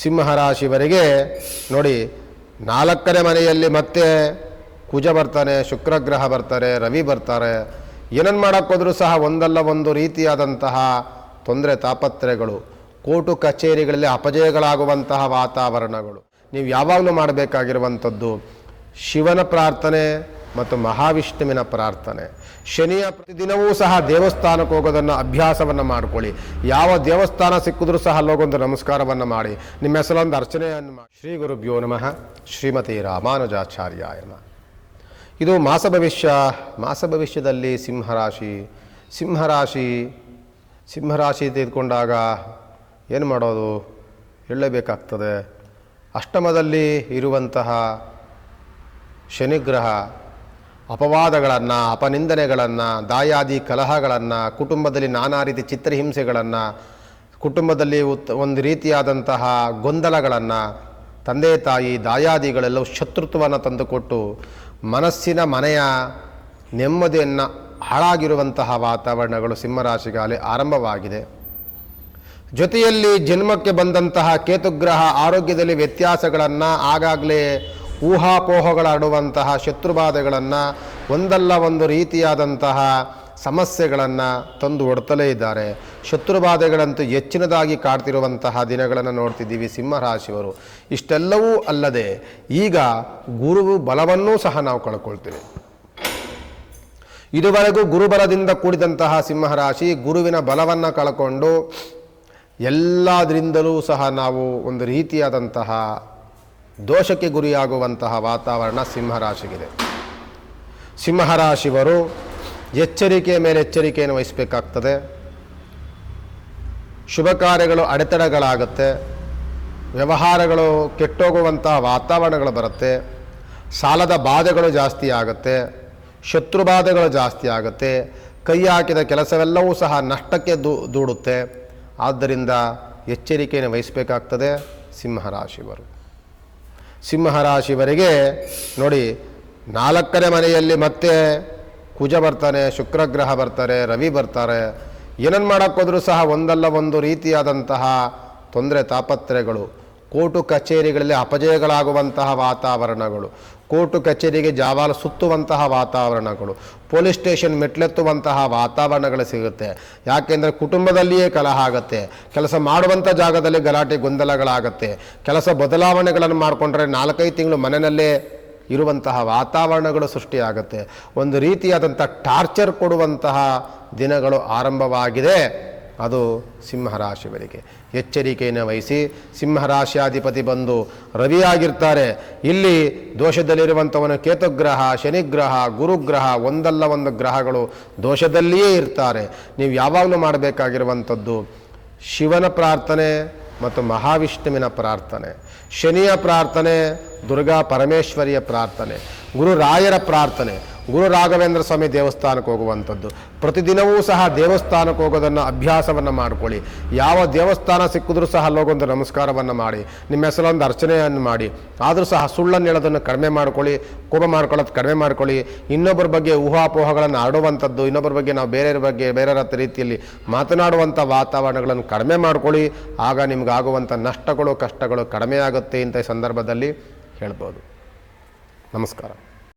ಸಿಂಹರಾಶಿವರಿಗೆ ನೋಡಿ, ನಾಲ್ಕನೇ ಮನೆಯಲ್ಲಿ ಮತ್ತೆ ಕುಜ ಬರ್ತಾನೆ ಶುಕ್ರಗ್ರಹ ಬರ್ತಾರೆ, ರವಿ ಬರ್ತಾರೆ. ಏನನ್ನು ಮಾಡೋಕ್ಕೋದ್ರೂ ಸಹ ಒಂದಲ್ಲ ಒಂದು ರೀತಿಯಾದಂತಹ ತೊಂದರೆ ತಾಪತ್ರೆಗಳು ಕೋಟು ಕಚೇರಿಗಳಲ್ಲಿ ಅಪಜಯಗಳಾಗುವಂತಹ ವಾತಾವರಣಗಳು. ನೀವು ಯಾವಾಗಲೂ ಮಾಡಬೇಕಾಗಿರುವಂಥದ್ದು ಶಿವನ ಪ್ರಾರ್ಥನೆ ಮತ್ತು ಮಹಾವಿಷ್ಣುವಿನ ಪ್ರಾರ್ಥನೆ. ಶನಿಯ ಪ್ರತಿದಿನವೂ ಸಹ ದೇವಸ್ಥಾನಕ್ಕೆ ಹೋಗೋದನ್ನು ಅಭ್ಯಾಸವನ್ನು ಮಾಡಿಕೊಳ್ಳಿ. ಯಾವ ದೇವಸ್ಥಾನ ಸಿಕ್ಕಿದ್ರೂ ಸಹ ಅಲ್ಲೋಗೊಂದು ನಮಸ್ಕಾರವನ್ನು ಮಾಡಿ. ನಿಮ್ಮ ಹೆಸರೊಂದು ಅರ್ಚನೆಯನ್ನು ಮಾಡಿ. ಶ್ರೀ ಗುರುಭ್ಯೋ ನಮಃ. ಶ್ರೀಮತಿ ರಾಮಾನುಜಾಚಾರ್ಯ ನಮಃ. ಇದು ಮಾಸ ಭವಿಷ್ಯ. ಮಾಸ ಭವಿಷ್ಯದಲ್ಲಿ ಸಿಂಹರಾಶಿ. ಸಿಂಹರಾಶಿ ಸಿಂಹರಾಶಿ ತೆಗೆದುಕೊಂಡಾಗ ಏನು ಮಾಡೋದು? ಹೇಳಬೇಕಾಗ್ತದೆ ಅಷ್ಟಮದಲ್ಲಿ ಇರುವಂತಹ ಶನಿಗ್ರಹ ಅಪವಾದಗಳನ್ನು, ಅಪನಿಂದನೆಗಳನ್ನು, ದಾಯಾದಿ ಕಲಹಗಳನ್ನು, ಕುಟುಂಬದಲ್ಲಿ ನಾನಾ ರೀತಿ ಚಿತ್ರಹಿಂಸೆಗಳನ್ನು, ಕುಟುಂಬದಲ್ಲಿ ಉತ್, ಒಂದು ರೀತಿಯಾದಂತಹ ಗೊಂದಲಗಳನ್ನು, ತಂದೆ, ತಾಯಿ, ದಾಯಾದಿಗಳೆಲ್ಲವೂ ಶತ್ರುತ್ವವನ್ನು ತಂದುಕೊಟ್ಟು, ಮನಸ್ಸಿನ ಮನೆಯ ನೆಮ್ಮದಿಯನ್ನು ಹಾಳಾಗಿರುವಂತಹ ವಾತಾವರಣಗಳು ಸಿಂಹರಾಶಿಗಾಲಿ ಆರಂಭವಾಗಿದೆ. ಜೊತೆಯಲ್ಲಿ ಜನ್ಮಕ್ಕೆ ಬಂದಂತಹ ಕೇತುಗ್ರಹ ಆರೋಗ್ಯದಲ್ಲಿ ವ್ಯತ್ಯಾಸಗಳನ್ನು ಆಗಾಗಲೇ ಊಹಾಪೋಹಗಳಾಡುವಂತಹ ಶತ್ರುಬಾಧೆಗಳನ್ನು ಒಂದಲ್ಲ ಒಂದು ರೀತಿಯಾದಂತಹ ಸಮಸ್ಯೆಗಳನ್ನು ತಂದು ಒಡ್ತಲೇ ಇದ್ದಾರೆ. ಶತ್ರುಬಾಧೆಗಳಂತೂ ಹೆಚ್ಚಿನದಾಗಿ ಕಾಡ್ತಿರುವಂತಹ ದಿನಗಳನ್ನು ನೋಡ್ತಿದ್ದೀವಿ ಸಿಂಹರಾಶಿಯವರು. ಇಷ್ಟೆಲ್ಲವೂ ಅಲ್ಲದೆ ಈಗ ಗುರು ಬಲವನ್ನೂ ಸಹ ನಾವು ಕಳ್ಕೊಳ್ತೀವಿ. ಇದುವರೆಗೂ ಗುರುಬಲದಿಂದ ಕೂಡಿದಂತಹ ಸಿಂಹರಾಶಿ ಗುರುವಿನ ಬಲವನ್ನು ಕಳ್ಕೊಂಡು ಎಲ್ಲದರಿಂದಲೂ ಸಹ ನಾವು ಒಂದು ರೀತಿಯಾದಂತಹ ದೋಷಕ್ಕೆ ಗುರಿಯಾಗುವಂತಹ ವಾತಾವರಣ ಸಿಂಹರಾಶಿಗಿದೆ. ಸಿಂಹರಾಶಿವರು ಎಚ್ಚರಿಕೆಯ ಮೇಲೆ ಎಚ್ಚರಿಕೆಯನ್ನು ವಹಿಸಬೇಕಾಗ್ತದೆ. ಶುಭ ಕಾರ್ಯಗಳು ಅಡೆತಡೆಗಳಾಗುತ್ತೆ. ವ್ಯವಹಾರಗಳು ಕೆಟ್ಟೋಗುವಂತಹ ವಾತಾವರಣಗಳು ಬರುತ್ತೆ. ಸಾಲದ ಬಾಧೆಗಳು ಜಾಸ್ತಿ ಆಗುತ್ತೆ. ಶತ್ರು ಬಾಧೆಗಳು ಜಾಸ್ತಿ ಆಗುತ್ತೆ. ಕೈ ಹಾಕಿದ ಕೆಲಸವೆಲ್ಲವೂ ಸಹ ನಷ್ಟಕ್ಕೆ ದೂ, ದೂಡುತ್ತೆ. ಆದ್ದರಿಂದ ಎಚ್ಚರಿಕೆಯನ್ನು ವಹಿಸಬೇಕಾಗ್ತದೆ ಸಿಂಹರಾಶಿವರು ಸಿಂಹರಾಶಿವರಿಗೆ ನೋಡಿ, ನಾಲ್ಕನೇ ಮನೆಯಲ್ಲಿ ಮತ್ತೆ ಕುಜ ಬರ್ತಾನೆ, ಶುಕ್ರಗ್ರಹ ಬರ್ತಾರೆ, ರವಿ ಬರ್ತಾರೆ. ಏನನ್ನು ಮಾಡೋಕ್ಕೋದ್ರೂ ಸಹ ಒಂದಲ್ಲ ಒಂದು ರೀತಿಯಾದಂತಹ ತೊಂದರೆ, ತಾಪತ್ರೆಗಳು. ಕೋರ್ಟು ಕಚೇರಿಗಳಲ್ಲಿ ಅಪಜಯಗಳಾಗುವಂತಹ ವಾತಾವರಣಗಳು. ಕೋರ್ಟು ಕಚೇರಿಗೆ ಜಾವಾಲು ಸುತ್ತುವಂತಹ ವಾತಾವರಣಗಳು. ಪೊಲೀಸ್ ಸ್ಟೇಷನ್ ಮೆಟ್ಲೆತ್ತುವಂತಹ ವಾತಾವರಣಗಳು ಸಿಗುತ್ತೆ. ಯಾಕೆಂದರೆ ಕುಟುಂಬದಲ್ಲಿಯೇ ಕಲಹ ಆಗುತ್ತೆ. ಕೆಲಸ ಮಾಡುವಂಥ ಜಾಗದಲ್ಲಿ ಗಲಾಟೆ, ಗೊಂದಲಗಳಾಗುತ್ತೆ. ಕೆಲಸ ಬದಲಾವಣೆಗಳನ್ನು ಮಾಡಿಕೊಂಡ್ರೆ ನಾಲ್ಕೈದು ತಿಂಗಳು ಮನೆಯಲ್ಲೇ ಇರುವಂತಹ ವಾತಾವರಣಗಳು ಸೃಷ್ಟಿಯಾಗುತ್ತೆ. ಒಂದು ರೀತಿಯಾದಂಥ ಟಾರ್ಚರ್ ಕೊಡುವಂತಹ ದಿನಗಳು ಆರಂಭವಾಗಿದೆ. ಅದು ಸಿಂಹರಾಶಿಯವರಿಗೆ. ಎಚ್ಚರಿಕೆಯನ್ನು ವಹಿಸಿ ಸಿಂಹರಾಶಿಯಾಧಿಪತಿ ಬಂದು ರವಿಯಾಗಿರ್ತಾರೆ. ಇಲ್ಲಿ ದೋಷದಲ್ಲಿರುವಂಥವನು ಕೇತುಗ್ರಹ, ಶನಿಗ್ರಹ, ಗುರುಗ್ರಹ, ಒಂದಲ್ಲ ಒಂದು ಗ್ರಹಗಳು ದೋಷದಲ್ಲಿಯೇ ಇರ್ತಾರೆ. ನೀವು ಯಾವಾಗಲೂ ಮಾಡಬೇಕಾಗಿರುವಂಥದ್ದು ಶಿವನ ಪ್ರಾರ್ಥನೆ ಮತ್ತು ಮಹಾವಿಷ್ಣುವಿನ ಪ್ರಾರ್ಥನೆ. ಶನಿಯ ಪ್ರಾರ್ಥನೆ ದುರ್ಗಾ ಪರಮೇಶ್ವರಿಯ ಪ್ರಾರ್ಥನೆ ಗುರುರಾಯರ ಪ್ರಾರ್ಥನೆ, ಗುರು ರಾಘವೇಂದ್ರ ಸ್ವಾಮಿ ದೇವಸ್ಥಾನಕ್ಕೆ ಹೋಗುವಂಥದ್ದು. ಪ್ರತಿದಿನವೂ ಸಹ ದೇವಸ್ಥಾನಕ್ಕೆ ಹೋಗೋದನ್ನು ಅಭ್ಯಾಸವನ್ನು ಮಾಡಿಕೊಳ್ಳಿ. ಯಾವ ದೇವಸ್ಥಾನ ಸಿಕ್ಕಿದ್ರೂ ಸಹ ಅಲ್ಲೋಗೊಂದು ನಮಸ್ಕಾರವನ್ನು ಮಾಡಿ, ನಿಮ್ಮ ಹೆಸರೊಂದು ಅರ್ಚನೆಯನ್ನು ಮಾಡಿ, ಆದರೂ ಸಹ ಸುಳ್ಳನ್ನು ಹೇಳೋದನ್ನು ಕಡಿಮೆ ಮಾಡಿಕೊಳ್ಳಿ, ಕೋಪ ಮಾಡ್ಕೊಳ್ಳೋದು ಕಡಿಮೆ ಮಾಡಿಕೊಳ್ಳಿ. ಇನ್ನೊಬ್ಬರ ಬಗ್ಗೆ ಊಹಾಪೋಹಗಳನ್ನು ಆಡುವಂಥದ್ದು, ಇನ್ನೊಬ್ಬರ ಬಗ್ಗೆ ನಾವು ಬೇರೆಯವ್ರ ಬಗ್ಗೆ, ಬೇರೆಯವರ ರೀತಿಯಲ್ಲಿ ಮಾತನಾಡುವಂಥ ವಾತಾವರಣಗಳನ್ನು ಕಡಿಮೆ ಮಾಡಿಕೊಳ್ಳಿ. ಆಗ ನಿಮಗಾಗುವಂಥ ನಷ್ಟಗಳು, ಕಷ್ಟಗಳು ಕಡಿಮೆ ಆಗುತ್ತೆ ಇಂಥ ಸಂದರ್ಭದಲ್ಲಿ. ಹೇಳ್ಬೋದು. ನಮಸ್ಕಾರ.